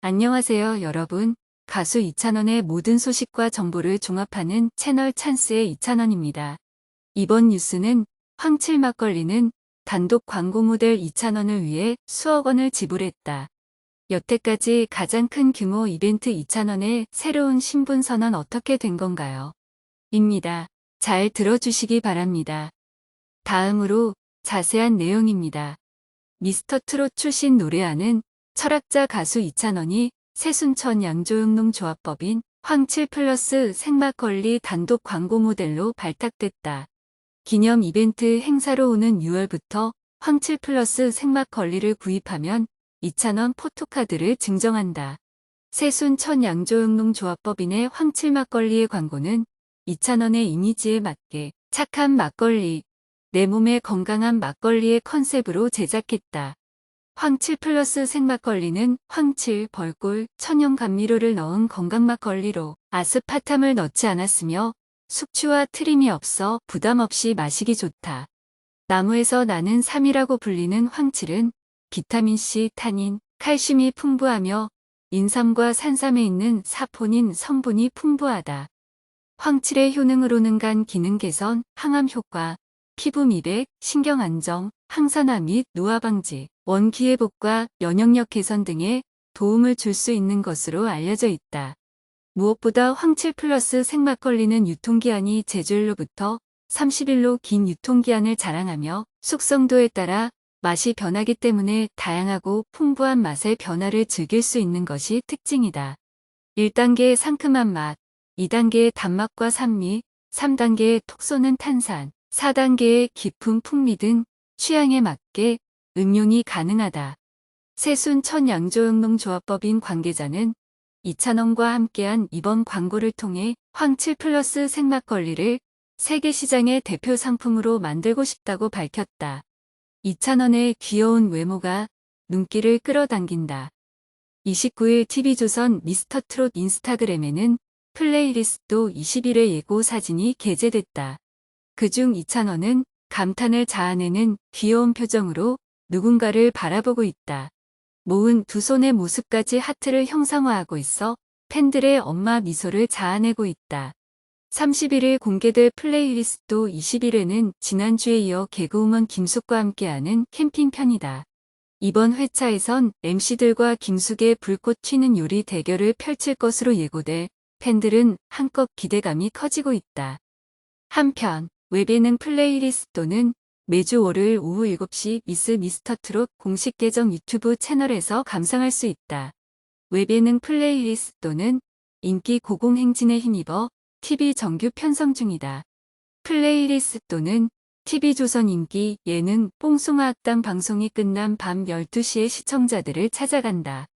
안녕하세요, 여러분. 가수 이찬원의 모든 소식과 정보를 종합하는 채널 찬스의 이찬원입니다. 이번 뉴스는 황칠 막걸리는 단독 광고 모델 이찬원을 위해 수억 원을 지불했다. 여태까지 가장 큰 규모 이벤트 이찬원의 새로운 신분 선언 어떻게 된 건가요? 입니다. 잘 들어주시기 바랍니다. 다음으로 자세한 내용입니다. 미스터 트롯 출신 노래하는 철학자 가수 이찬원이 새순천 양조육농 조합법인 황칠 플러스 생막걸리 단독 광고 모델로 발탁됐다. 기념 이벤트 행사로 오는 6월부터 황칠 플러스 생막걸리를 구입하면 이찬원 포토카드를 증정한다. 새순천 양조육농 조합법인의 황칠 막걸리의 광고는 이찬원의 이미지에 맞게 착한 막걸리, 내 몸에 건강한 막걸리의 컨셉으로 제작했다. 황칠 플러스 생막걸리는 황칠, 벌꿀, 천연 감미료를 넣은 건강 막걸리로 아스파탐을 넣지 않았으며 숙취와 트림이 없어 부담 없이 마시기 좋다. 나무에서 나는 삼이라고 불리는 황칠은 비타민C, 타닌, 칼슘이 풍부하며 인삼과 산삼에 있는 사포닌 성분이 풍부하다. 황칠의 효능으로는 간 기능 개선, 항암 효과, 피부 미백, 신경 안정, 항산화 및 노화 방지, 원기 회복과 면역력 개선 등에 도움을 줄 수 있는 것으로 알려져 있다. 무엇보다 황칠 플러스 생막걸리는 유통기한이 제조일로부터 30일로 긴 유통기한을 자랑하며 숙성도에 따라 맛이 변하기 때문에 다양하고 풍부한 맛의 변화를 즐길 수 있는 것이 특징이다. 1단계의 상큼한 맛, 2단계의 단맛과 산미, 3단계의 톡 쏘는 탄산, 4단계의 깊은 풍미 등 취향에 맞게 응용이 가능하다. 세순 천 양조육농조합법인 관계자는 이찬원과 함께한 이번 광고를 통해 황칠 플러스 생막걸리를 세계 시장의 대표 상품으로 만들고 싶다고 밝혔다. 이찬원의 귀여운 외모가 눈길을 끌어당긴다. 29일 TV조선 미스터 트롯 인스타그램에는 플레이리스트 21회 예고 사진이 게재됐다. 그중 이찬원은 감탄을 자아내는 귀여운 표정으로 누군가를 바라보고 있다. 모은 두 손의 모습까지 하트를 형상화하고 있어 팬들의 엄마 미소를 자아내고 있다. 31일 공개될 플레이리스트 21회는 지난주에 이어 개그우먼 김숙과 함께하는 캠핑 편이다. 이번 회차에선 MC들과 김숙의 불꽃 튀는 요리 대결을 펼칠 것으로 예고돼 팬들은 한껏 기대감이 커지고 있다. 한편 웹예능 플레이리스트는 매주 월요일 오후 7시 미스 미스터 트롯 공식 계정 유튜브 채널에서 감상할 수 있다. 웹예능 플레이리스트는 인기 고공행진에 힘입어 TV 정규 편성 중이다. 플레이리스트는 TV조선 인기 예능 뽕숭아 학당 방송이 끝난 밤 12시에 시청자들을 찾아간다.